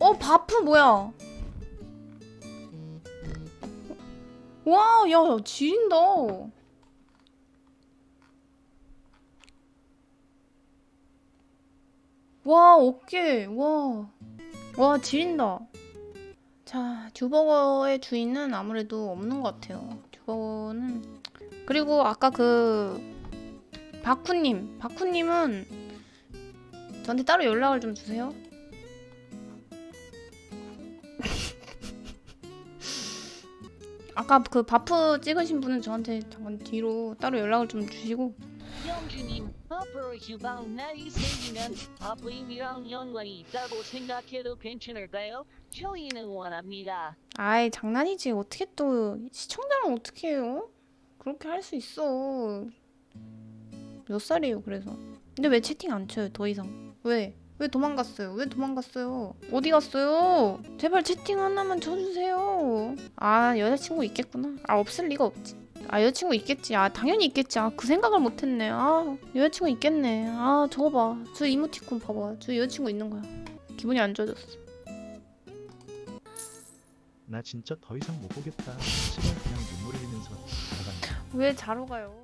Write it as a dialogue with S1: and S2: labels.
S1: 어 바프 뭐야? 와, 야, 지린다. 와, 어깨, 와, 와, 지린다. 자, 듀버거의 주인은 아무래도 없는 것 같아요. 듀버거는 그리고 아까 그 바쿠님, 바쿠님은 저한테 따로 연락을 좀 주세요. 아까 그 바프 찍으신 분은 저한테 잠깐 뒤로 따로 연락을 좀 주시고
S2: 영주님, 앞으로 휴방 날이 생기면 아프임이랑 연관이 있다고 생각해도 괜찮을까요? 저희는 원합니다.
S1: 아이 장난이지 어떻게 또 시청자랑 어떻게 해요? 그렇게 할 수 있어 몇 살이에요 그래서 근데 왜 채팅 안 쳐요 더 이상 왜? 왜 도망갔어요? 왜 도망갔어요? 어디 갔어요? 제발 채팅 하나만 쳐주세요 아 여자친구 있겠구나 아 없을 리가 없지 아 여자친구 있겠지 아 당연히 있겠지 아 그 생각을 못했네 아 여자친구 있겠네 아 저거 봐 저 이모티콘 봐봐 저 여자친구 있는 거야 기분이 안 좋아졌어
S3: 나 진짜 더 이상 못 보겠다. 시발 그냥 눈물 흘리면서 나간다.
S1: 왜 자러 가요?